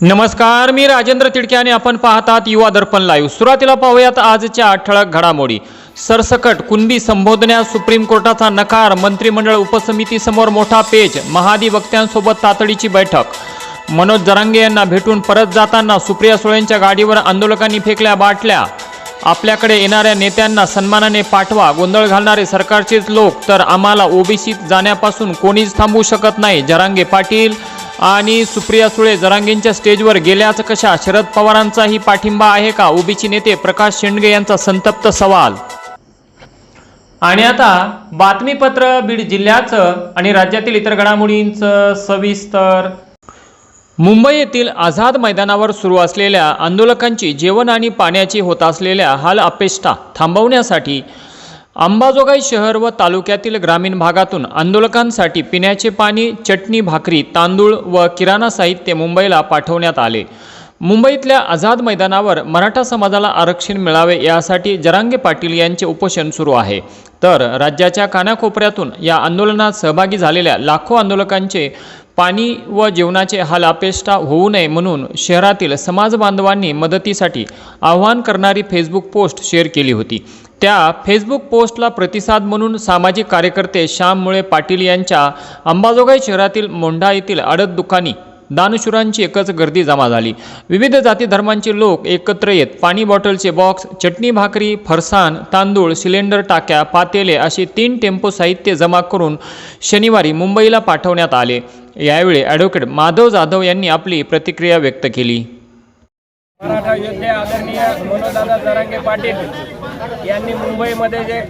नमस्कार मी राजेंद्र तिडके आणि आपण पाहतात युवा दर्पण लाईव्ह सुरुवातीला पाहूयात आजच्या ठळक घडामोडी. सरसकट कुणबी संबोधण्यास सुप्रीम कोर्टाचा नकार मंत्रिमंडळ उपसमितीसमोर मोठा पेच महाधिवक्त्यांसोबत तातडीची बैठक. मनोज जरांगे यांना भेटून परत जाताना सुप्रिया सुळेंच्या गाडीवर आंदोलकांनी फेकल्या बाटल्या. आपल्याकडे येणाऱ्या नेत्यांना सन्मानाने पाठवा गोंधळ घालणारे सरकारचेच लोक तर आम्हाला ओबीसीत जाण्यापासून कोणीच थांबवू शकत नाही. जरांगे पाटील आणि सुप्रिया सुळे जरांगेंच्या स्टेजवर गेल्याच कशा शरद पवारांचाही पाठिंबा आहे का? ओबीसी नेते प्रकाश शेंडगे यांचा संतप्त सवाल. आणि आता बातमीपत्र बीड जिल्ह्याचं आणि राज्यातील इतर घडामोडींचं सविस्तर. मुंबई येथील आझाद मैदानावर सुरू असलेल्या आंदोलकांची जेवण आणि पाण्याची होत असलेल्या हाल अपेष्टा थांबवण्यासाठी अंबाजोगाई शहर व तालुक्यातील ग्रामीण भागातून आंदोलकांसाठी पिण्याचे पाणी चटणी भाकरी तांदूळ व किराणा साहित्य मुंबईला पाठवण्यात आले. मुंबईतल्या आझाद मैदानावर मराठा समाजाला आरक्षण मिळावे यासाठी जरांगे पाटील यांचे उपोषण सुरू आहे. तर राज्याच्या कानाकोपऱ्यातून या आंदोलनात सहभागी झालेल्या लाखो आंदोलकांचे पाणी व जेवणाचे हाल अपेष्टा होऊ नये म्हणून शहरातील समाज बांधवांनी मदतीसाठी आवाहन करणारी फेसबुक पोस्ट शेअर केली होती. त्या फेसबुक पोस्टला प्रतिसाद म्हणून सामाजिक कार्यकर्ते श्याम मुळे पाटील यांच्या अंबाजोगाई शहरातील मोंढा येथील अडत दुकानी दानशुरांची एकच गर्दी जमा झाली. विविध जाती धर्मांचे लोक एकत्र येत पाणी बॉटलचे बॉक्स चटणी भाकरी फरसाण तांदूळ सिलेंडर टाक्या पातेले असे तीन टेम्पो साहित्य जमा करून शनिवारी मुंबईला पाठवण्यात आले. यावेळी ॲडव्होकेट माधव जाधव यांनी आपली प्रतिक्रिया व्यक्त केली. मराठा योद्धे आदरणीय मनोदादा जरांगे पाटील यांनी मुंबईमध्ये जे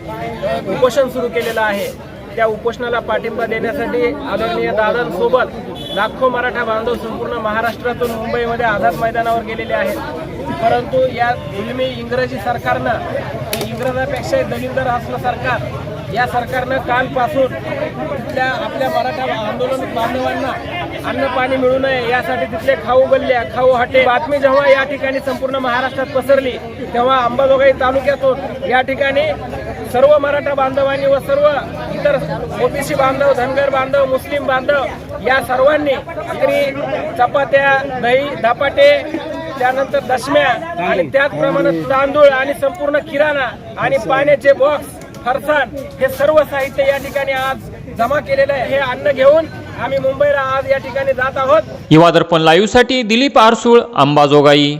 उपोषण सुरू केलेलं आहे त्या उपोषणाला पाठिंबा देण्यासाठी आदरणीय दादांसोबत लाखो मराठा बांधव संपूर्ण महाराष्ट्रातून मुंबईमध्ये आझाद मैदानावर गेलेले आहेत. परंतु या जुलमी इंग्रजी सरकारनं इंग्रजापेक्षा दलिंदर असलं सरकार या सरकारनं कालपासून त्या आपल्या मराठा आंदोलन बांधवांना अन्न पाणी मिळू नये यासाठी तिथले खाऊ गल्ल्या खाऊ हटे बातमी जेव्हा या ठिकाणी संपूर्ण महाराष्ट्रात पसरली तेव्हा अंबाजोगाई तालुक्यातून या ठिकाणी सर्व मराठा बांधवांनी व सर्व इतर ओबीसी बांधव धनगर बांधव मुस्लिम बांधव या सर्वांनी भाकरी चपात्या दही धपाटे त्यानंतर दशम्या आणि त्याचप्रमाणे तांदूळ आणि संपूर्ण किराणा आणि पाण्याचे बॉक्स फरसाण हे सर्व साहित्य या ठिकाणी आज जमा केलेलं आहे. हे अन्न घेऊन आम्ही मुंबईला आज या ठिकाणी जात आहोत. युवा दर्पण लाईव्हसाठी दिलीप आरसूळ अंबाजोगाई.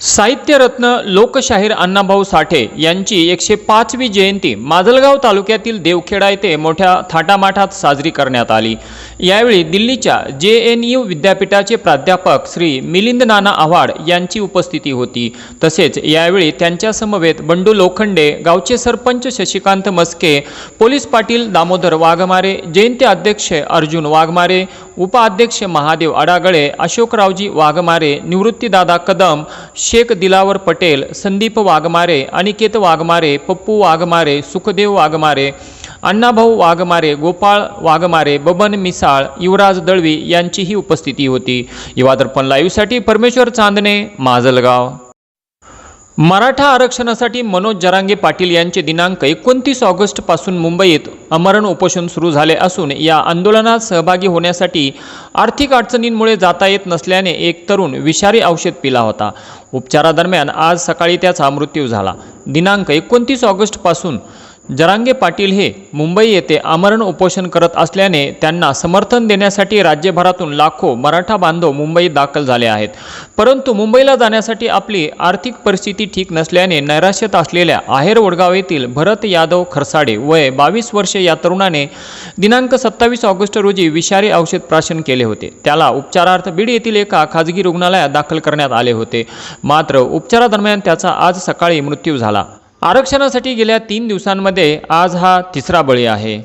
साहित्यरत्न लोकशाहीर अण्णाभाऊ साठे यांची एकशे पाचवी जयंती माजलगाव तालुक्यातील देवखेडा येथे मोठ्या थाटामाटात साजरी करण्यात आली. यावेळी दिल्लीच्या जे एन यू विद्यापीठाचे प्राध्यापक श्री मिलिंद नाना आव्हाड यांची उपस्थिती होती. तसेच यावेळी त्यांच्यासमवेत बंडू लोखंडे गावचे सरपंच शशिकांत मस्के पोलीस पाटील दामोदर वाघमारे जयंती अध्यक्ष अर्जुन वाघमारे उपाध्यक्ष महादेव अडागळे अशोकरावजी वाघमारे निवृत्तीदादा कदम शेख दिलावर पटेल संदीप वाघमारे अनिकेत वाघमारे पप्पू वाघमारे सुखदेव वाघमारे अण्णाभाऊ वाघमारे गोपाळ वाघमारे बबन मिसाळ युवराज दळवी यांचीही उपस्थिती होती. युवादर्पण लाईव्हसाठी परमेश्वर चांदणे माजलगाव. मराठा आरक्षणासाठी मनोज जरांगे पाटील यांचे दिनांक एकोणतीस ऑगस्टपासून मुंबईत अमरण उपोषण सुरू झाले असून या आंदोलनात सहभागी होण्यासाठी आर्थिक अडचणींमुळे जाता येत नसल्याने एक तरुण विषारी औषध पिला होता. उपचारादरम्यान आज सकाळी त्याचा मृत्यू झाला. दिनांक एकोणतीस ऑगस्टपासून जरांगे पाटील हे मुंबई येथे आमरण उपोषण करत असल्याने त्यांना समर्थन देण्यासाठी राज्यभरातून लाखो मराठा बांधव मुंबईत दाखल झाले आहेत. परंतु मुंबईला जाण्यासाठी आपली आर्थिक परिस्थिती ठीक नसल्याने नैराश्यत असलेल्या आहेर वडगाव येथील भरत यादव खरसाडे वय बावीस वर्षे या तरुणाने दिनांक सत्तावीस ऑगस्ट रोजी विषारी औषध प्राशन केले होते. त्याला उपचारार्थ बीड येथील एका खाजगी रुग्णालयात दाखल करण्यात आले होते. मात्र उपचारादरम्यान त्याचा आज सकाळी मृत्यू झाला. आरक्षणासाठी गेल्या तीन दिवसांमध्ये आज हा तिसरा बळी आहे.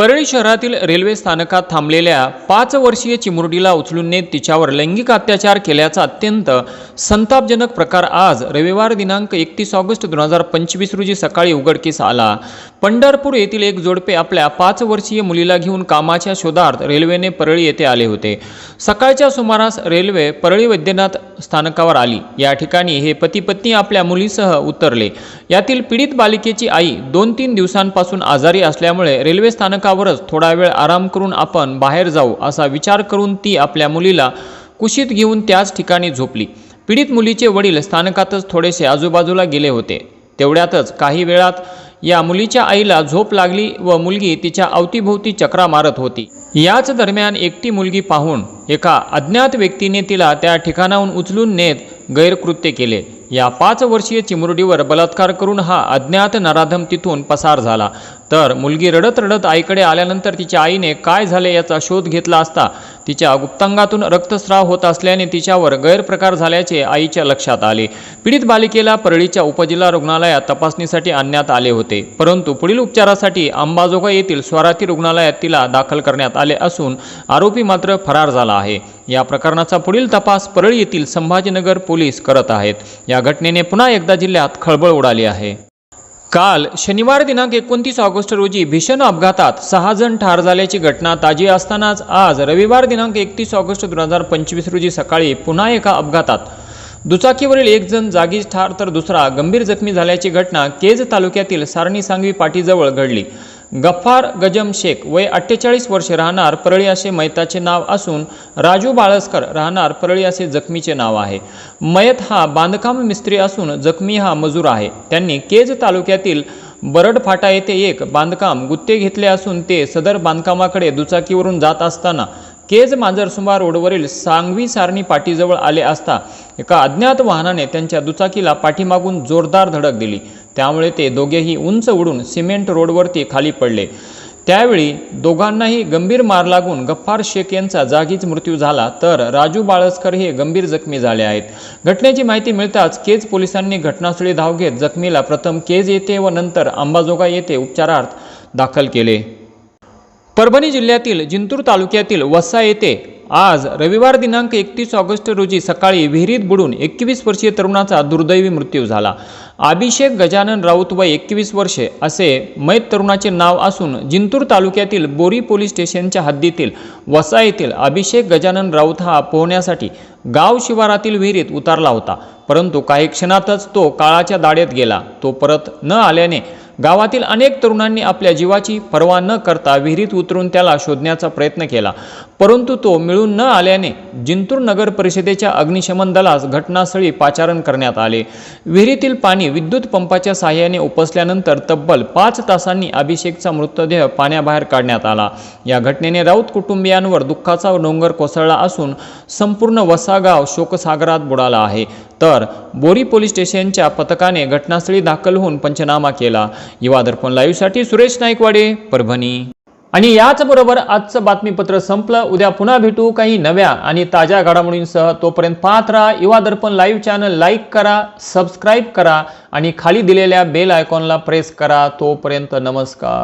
परळी शहरातील रेल्वे स्थानकात थांबलेल्या पाच वर्षीय चिमुरडीला उचलून नेत तिच्यावर लैंगिक अत्याचार केल्याचा अत्यंत संतापजनक प्रकार आज रविवार दिनांक एकतीस ऑगस्ट दोन हजार पंचवीस रोजी सकाळी उघडकीस आला. पंढरपूर येथील एक जोडपे आपल्या पाच वर्षीय मुलीला घेऊन कामाच्या शोधार्थ रेल्वेने परळी येथे आले होते. सकाळच्या सुमारास रेल्वे परळी वैद्यनाथ स्थानकावर आली. या ठिकाणी हे पती पत्नी आपल्या मुलीसह उतरले. यातील पीडित बालिकेची आई दोन तीन दिवसांपासून आजारी असल्यामुळे रेल्वे नाटकावरच थोडा वेळ आराम करून आपण बाहेर जाऊ असा विचार करून ती आपल्या मुलीला कुशीत घेऊन त्याच ठिकाणी झोपली. पीडित मुलीचे वडील स्थानकातच थोडेसे आजूबाजूला गेले होते. तेवढ्यातच काही वेळात या मुलीच्या आईला झोप लागली व मुलगी तिच्या अवतीभोवती चक्रा मारत होती. याच दरम्यान एकटी मुलगी पाहून एका अज्ञात व्यक्तीने तिला त्या ठिकाणाहून उचलून नेत गैरकृत्य केले. या पाच वर्षीय चिमुरडीवर बलात्कार करून हा अज्ञात नराधम तिथून पसार झाला. तर मुलगी रडत रडत आईकडे आल्यानंतर तिच्या आईने काय झाले याचा शोध घेतला असता तिच्या गुप्तांगातून रक्तस्राव होत असल्याने तिच्यावर गैरप्रकार झाल्याचे आईच्या लक्षात आले. पीडित बालिकेला परळीच्या उपजिल्हा रुग्णालयात तपासणीसाठी आणण्यात आले होते. परंतु पुढील उपचारासाठी अंबाजोगा येथील स्वराती रुग्णालयात तिला दाखल करण्यात आले असून आरोपी मात्र फरार झाला आहे. या प्रकरणाचा पुढील तपास परळी येथील संभाजीनगर पोलीस करत आहेत. या घटनेने पुन्हा एकदा जिल्ह्यात खळबळ उडाली आहे. काल शनिवार दिनांक एकोणतीस ऑगस्ट रोजी भीषण अपघातात सहा जण ठार झाल्याची घटना ताजी असतानाच आज रविवार दिनांक एकतीस ऑगस्ट दोन हजार पंचवीस रोजी सकाळी पुन्हा एका अपघातात. दुचाकीवरील एक जण जागीच ठार तर दुसरा गंभीर जखमी झाल्याची घटना केज तालुक्यातील सारणी सांगवी पाटीजवळ घडली. गफ्फार गजम शेख वय अठ्ठेचाळीस वर्षे राहणार परळी असे मैताचे नाव असून राजू बाळसकर राहणार परळी असे जखमीचे नाव आहे. मयत हा बांधकाम मिस्त्री असून जखमी हा मजूर आहे. त्यांनी केज तालुक्यातील बरड फाटा येथे एक बांधकाम गुत्ते घेतले असून ते सदर बांधकामाकडे दुचाकीवरून जात असताना केज मांजरसुंबा रोडवरील सांगवी सारणी पाटीजवळ आले असता एका अज्ञात वाहनाने त्यांच्या दुचाकीला पाठीमागून जोरदार धडक दिली. त्यामुळे ते दोघेही उंच उडून सिमेंट रोडवरती खाली पडले. त्यावेळी दोघांनाही गंभीर मार लागून गफ्फार शेख यांचा जागीच मृत्यू झाला. तर राजू बाळसकर हे गंभीर जखमी झाले आहेत. घटनेची माहिती मिळताच केज पोलिसांनी घटनास्थळी धाव घेत जखमीला प्रथम केज येथे व नंतर अंबाजोगाई येथे उपचारार्थ दाखल केले. परभणी जिल्ह्यातील जिंतूर तालुक्यातील वस्सा येथे आज रविवार दिनांक एकतीस ऑगस्ट रोजी सकाळी विहिरीत बुडून एकवीस वर्षीय तरुणाचा दुर्दैवी मृत्यू झाला. अभिषेक गजानन राऊत वय एकवीस वर्षे असे मैत तरुणाचे नाव असून जिंतूर तालुक्यातील बोरी पोलीस स्टेशनच्या हद्दीतील वसा येथील अभिषेक गजानन राऊत हा पोहण्यासाठी गाव शिवारातील विहिरीत उतारला होता. परंतु काही क्षणातच तो काळाच्या दाड्यात गेला. तो परत न आल्याने गावातील अनेक तरुणांनी आपल्या जीवाची पर्वा न करता विहिरीत उतरून त्याला शोधण्याचा प्रयत्न केला. परंतु तो मिळून न आल्याने जिंतूर नगर परिषदेच्या अग्निशमन दलास घटनास्थळी पाचारण करण्यात आले. विहिरीतील पाणी विद्युत पंपाच्या साहाय्याने उपसल्यानंतर तब्बल पाच तासांनी अभिषेकचा मृतदेह पाण्याबाहेर काढण्यात आला. या घटनेने राऊत कुटुंबियांवर दुःखाचा डोंगर कोसळला असून संपूर्ण वसागाव शोकसागरात बुडाला आहे. तर बोरी पोलीस स्टेशनच्या पथकाने घटनास्थळी दाखल होऊन पंचनामा केला. युवा दर्पण लाईव्हसाठी सुरेश नाईकवाडे परभणी. आणि याचबरोबर आजचं बातमीपत्र संपलं. उद्या पुन्हा भेटू काही नव्या आणि ताज्या घडामोडींसह. तोपर्यंत पाहत राहा Yuva Darpan live channel like करा सबस्क्राईब करा आणि खाली दिलेल्या बेल आयकॉनला प्रेस करा. तोपर्यंत नमस्कार.